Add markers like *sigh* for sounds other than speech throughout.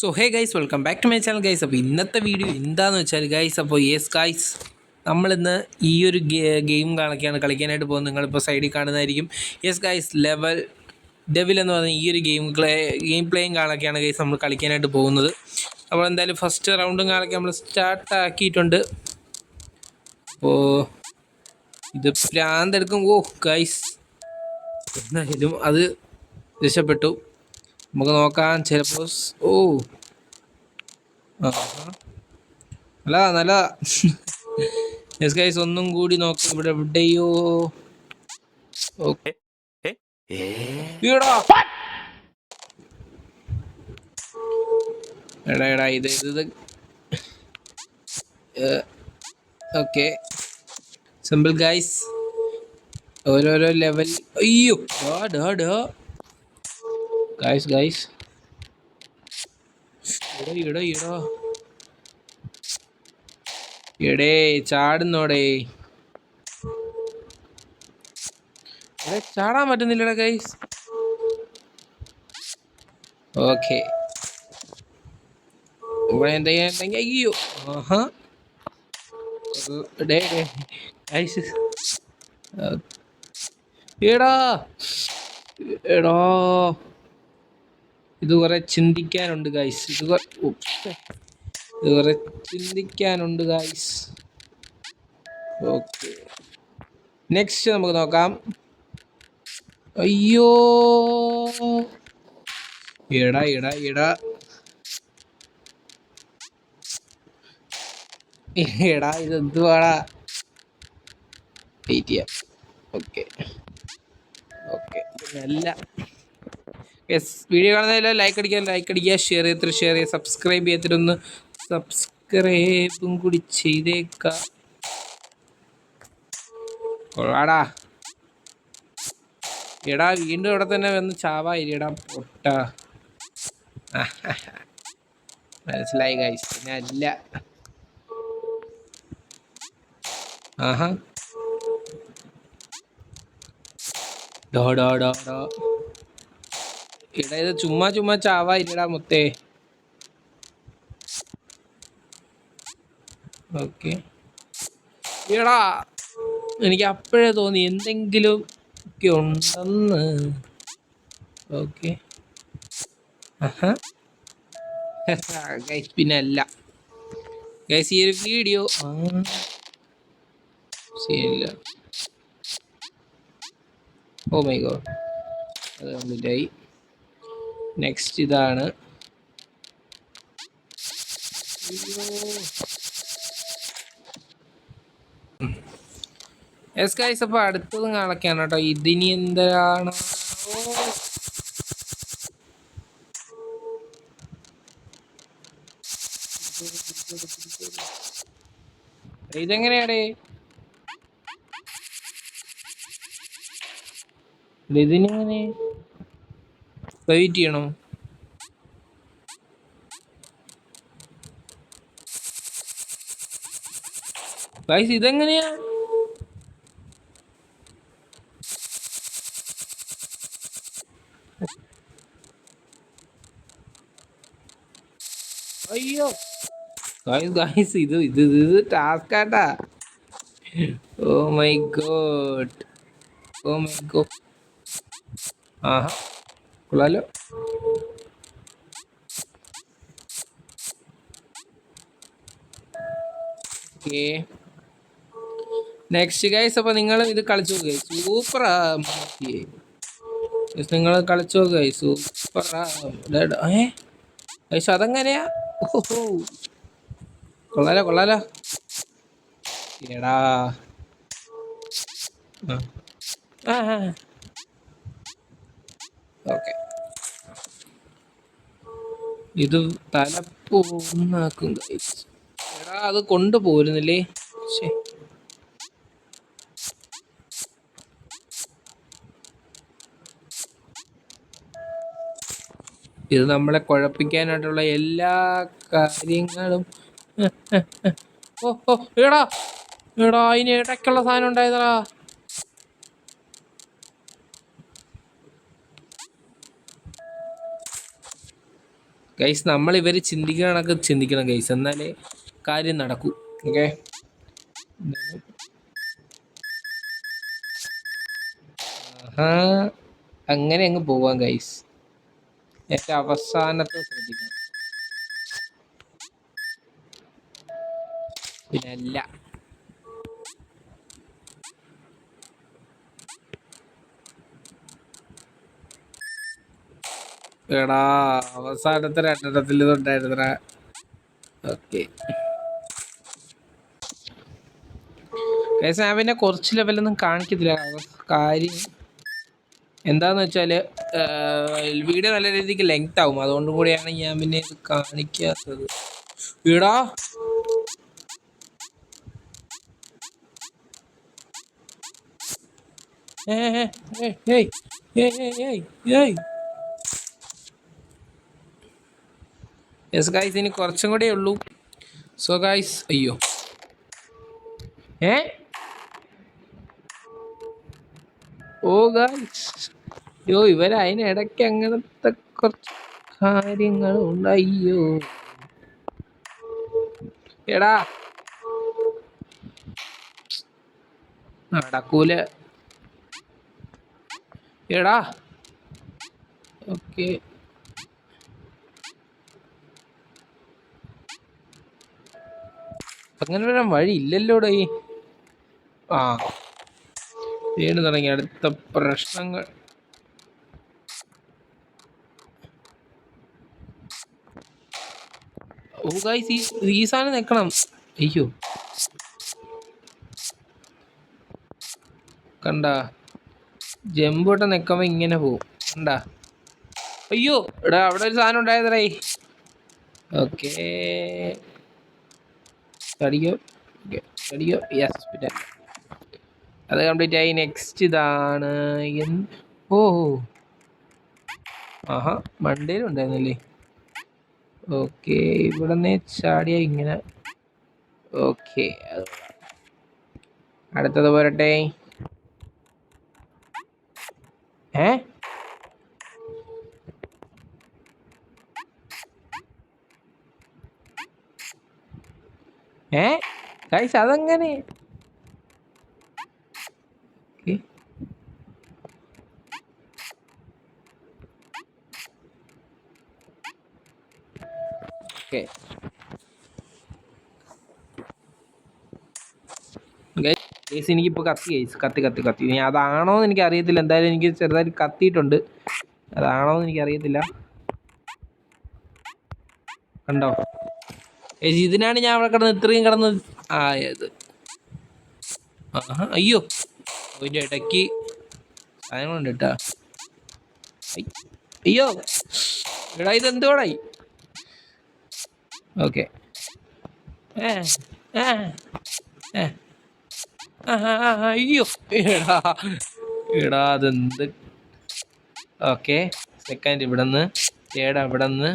So hey guys welcome back to my channel guys അപ്പോൾ ഇന്നത്തെ video എന്താണെന്ന് വെച്ചാൽ ഗൈസ് അപ്പോൾ യെസ് ഗൈസ് നമ്മളിന്ന് ഈ ഒരു ഗെയിം കണക്കാണ് കളിക്കാനായിട്ട് പോകുന്നത് നിങ്ങളിപ്പോൾ സൈഡിൽ കാണുന്നതായിരിക്കും. യെസ് ഗൈസ് ലെവൽ ഡെവിൽ എന്ന് പറഞ്ഞ ഈ ഒരു ഗെയിം പ്ലേ ഗെയിം പ്ലേയും കാണൊക്കെയാണ് ഗൈസ് നമ്മൾ കളിക്കാനായിട്ട് പോകുന്നത്. അപ്പോൾ എന്തായാലും ഫസ്റ്റ് റൗണ്ടും കാണൊക്കെ നമ്മൾ സ്റ്റാർട്ട് ആക്കിയിട്ടുണ്ട്. അപ്പോൾ ഇത് ഭ്രാന്തെടുക്കും ഓ ഗൈസ് എന്തായാലും അത് രക്ഷപ്പെട്ടു. നമുക്ക് നോക്കാം. ചിലപ്പോൾ ഓ. അല്ല നല്ല. യെസ് ഗൈസ് ഒന്നും കൂടി നോക്കാം. ഇവിടെ എവിടെയോ? ഓക്കെ. എടാ എടാ ഇത് ഇത് ഓക്കെ. സിമ്പിൾ ഗൈസ് ഓരോരോ ലെവൽ അയ്യോ ഡാ ഡാ ഡാ. ഗൈസ് ഗൈസ് ഇടോ ഇടോ ഇടോ എടേ ചാടുന്നോടേ. എടേ ചാടാൻ പറ്റുന്നില്ലടാ ഗൈസ് ഓക്കെ ഇവിടെ എന്തെങ്കിലും ഉണ്ടെങ്കിൽ അയ്യോ. ആഹാ. ഡേ ഡേ ഗൈസ് എടാ. എടാ. ഇത് കുറെ ചിന്തിക്കാനുണ്ട് ഗൈസ് ഇത്. ഇത് കുറെ ചിന്തിക്കാനുണ്ട് ഗൈസ് ഓക്കെ നെക്സ്റ്റ് നമുക്ക് നോക്കാം. അയ്യോ. എടാ എടാ എടാ. എടാ ഇത് എന്തുവാടാ വെയിറ്റ് ചെയ്യാം ഓക്കെ ഓക്കെ നല്ല യെസ് വീഡിയോ കാണുന്നതിൽ ലൈക്ക് അടിക്കുക ലൈക്ക് അടിക്കുക ഷെയർ ചെയ്തിട്ട് ഷെയർ ചെയ്യുക സബ്സ്ക്രൈബ് ചെയ്തിട്ടൊന്ന് സബ്സ്ക്രൈബും കൂടി ചെയ്തേക്കാം. എടാ വീണ്ടും ഇവിടെ തന്നെ വന്ന് ചാവായില്ലടാ പൊട്ട. മനസ്സിലായി പിന്നെ അല്ല. ആഹാ. ഡോ ഡോ ഡോ ഡോ. എടാ ഇത് ചുമ്മാ ചുമ്മാ ചാവായില്ലടാ മുത്തേ. ഓക്കെ. എടാ എനിക്ക് അപ്പോഴേ തോന്നി എന്തെങ്കിലും ഒക്കെ ഉണ്ടെന്ന്. ഓക്കെ. *laughs* പിന്നെ അല്ല. ഗൈസ് ഈ ഒരു വീഡിയോ ശരിയല്ല. ഓ മൈ ഗോഡ് അത് കംപ്ലീറ്റ് നെക്സ്റ്റ് ഇതാണ്. എസ് ഗൈസ് അപ്പോൾ അടുത്തത് കാണൊക്കെയാണ് കേട്ടോ. ഇതിനി എന്താണ്? ഇതെങ്ങനെയാടേ? ഇതിനെങ്ങനെ വെയിറ്റ് ചെയ്യണോ. ഗൈസ് ഇതെങ്ങനെയാ? അയ്യോ. ഗൈസ് ഗൈസ് ഇത് ഇത് ഇത് ടാസ്ക് ആട്ടാ. Oh my god oh my god ആഹാ. കൊള്ളാലോ. ഓക്കേ നെക്സ്റ്റ് ഗൈസ് അപ്പോൾ നിങ്ങൾ ഇത് കളിച്ചു നോക്കുക സൂപ്പറാ നിങ്ങൾ കളിച്ചു നോക്കുക സൂപ്പറാ ഏ? ഗൈസ് അതെങ്ങനെയാ? ഓഹോ. കൊള്ളാലോ കൊള്ളാലോ. എടാ. ആ ആ. ഓക്കെ. ഇത് തല പോന്നാക്കും ഗൈസ് എടാ അത് കൊണ്ടുപോരുന്നില്ലേ ഇത് നമ്മളെ കുഴപ്പിക്കാനായിട്ടുള്ള എല്ലാ കാര്യങ്ങളും. ഓ ഓ എടാ. എടാ അതിന് ഇടയ്ക്കുള്ള സാധനം ഉണ്ടായതാ. ഗൈസ് നമ്മൾ ഇവർ ചിന്തിക്കണമെന്നൊക്കെ ചിന്തിക്കണം ഗൈസ് എന്നാലേ കാര്യം നടക്കൂ. ഓക്കെ അങ്ങനെ അങ്ങ് പോവാം ഗൈസ് എന്റെ അവസാനത്തെ ശ്രദ്ധിക്കണം. പിന്നെ എടാ അവസാനത്തെ രണ്ടെണ്ണത്തിൽ ഇതുണ്ടായിരുന്നടാ. ഓക്കെ ഞാൻ പിന്നെ കുറച്ച് ലെവലൊന്നും കാണിക്കത്തില്ല. കാര്യം എന്താന്ന് വെച്ചാൽ വീഡിയോ നല്ല രീതിക്ക് ലെങ്ത് ആവും. അതുകൊണ്ട് കൂടിയാണ് ഞാൻ പിന്നെ ഇത് കാണിക്കാത്തത്. വീടാ യെസ് ഗായ്സ് ഇനി കുറച്ചും കൂടെ ഉള്ളൂ. സോ ഗായ്സ് അയ്യോ. ഏ ഓ ഗായ്സ് അയ്യോ ഇവർ അതിനിടയ്ക്ക് അങ്ങനത്തെ കുറച്ച് കാര്യങ്ങൾ അയ്യോ. എടാ. നടക്കൂല. എടാ. ഓക്കെ അങ്ങനെ വരാൻ വഴി ഈ? ആ. വീണ് തുടങ്ങി. അടുത്ത പ്രശ്നങ്ങൾ. ഓ ഗൈസ് ഈ അയ്യോ. കണ്ട. ജമ്പൂട്ട നിൽക്കുമ്പോൾ ഇങ്ങനെ പോവും. കണ്ട. അയ്യോ എടാ അവിടെ ഒരു സാധനം ഉണ്ടായതറേ ഓക്കേ. ഓക്കെ സ്റ്റഡിയോ യെസ് പിന്നെ അത് കംപ്ലീറ്റ് ആയി. നെക്സ്റ്റ് ഇതാണ് ഓ ആഹാ മണ്ടയിലുണ്ടായിരുന്നല്ലേ ഓക്കെ ഇവിടെ നിന്ന് ചാടിയ ഇങ്ങനെ. ഓക്കെ അടുത്തത് പോരട്ടെ. ഏ? ഏ? ഗൈസ് അതെങ്ങനെ. ഓക്കെ. ഗൈസ് എനിക്കിപ്പോൾ കത്തി ഗൈസ് കത്തി കത്തി കത്തി. ഇനി അതാണോ എന്ന് എനിക്ക് അറിയത്തില്ല എന്തായാലും എനിക്ക് ചെറുതായിട്ട് കത്തിയിട്ടുണ്ട്. അതാണോ എന്ന് എനിക്ക് അറിയത്തില്ല കണ്ടോ? ഗൈസ് ഇതിനാണ് ഞാൻ അവിടെ കിടന്ന് ഇത്രയും കിടന്ന് ആയത് അയ്യോ. അതിന്റെ ഇടയ്ക്ക് സാധനങ്ങളുണ്ട് കേട്ടാ. അയ്യോ. എടാ ഇതെന്തോടായി ഓക്കെ. അയ്യോ. എടാ എടാ അതെന്ത്? ഓക്കെ സെക്കൻഡ് ഇവിടെ നിന്ന് തേർഡ് ഇവിടെ നിന്ന്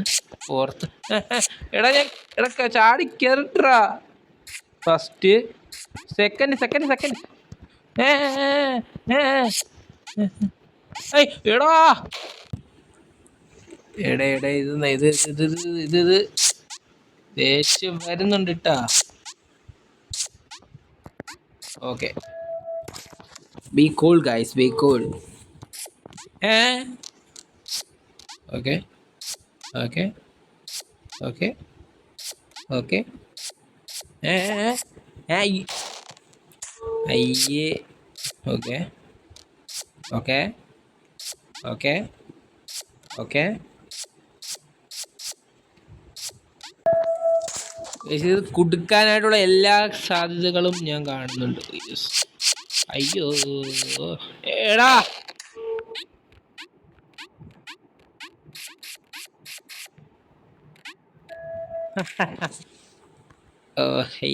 എടാ ഞാൻ എടാ ചാടി കയറിട്ടാ ഫസ്റ്റ് സെക്കൻഡ് സെക്കൻഡ് സെക്കൻഡ് എടാ. എടാ എടാ ഇത് ഇത് ഇത് ഇത് ഇത് ദേഷ്യം വരുന്നുണ്ട് ഇട്ടാ okay be cool guys be cool ഏ? Okay okay. ഓക്കെ. ഓക്കെ. അയ്യേ. ഓക്കെ. ഓക്കെ. ഓക്കെ. ഓക്കെ. ഇത് കുടുക്കാനായിട്ടുള്ള എല്ലാ സാധ്യതകളും ഞാൻ കാണുന്നുണ്ട്. അയ്യോ. എടാ ഓ ഹൈ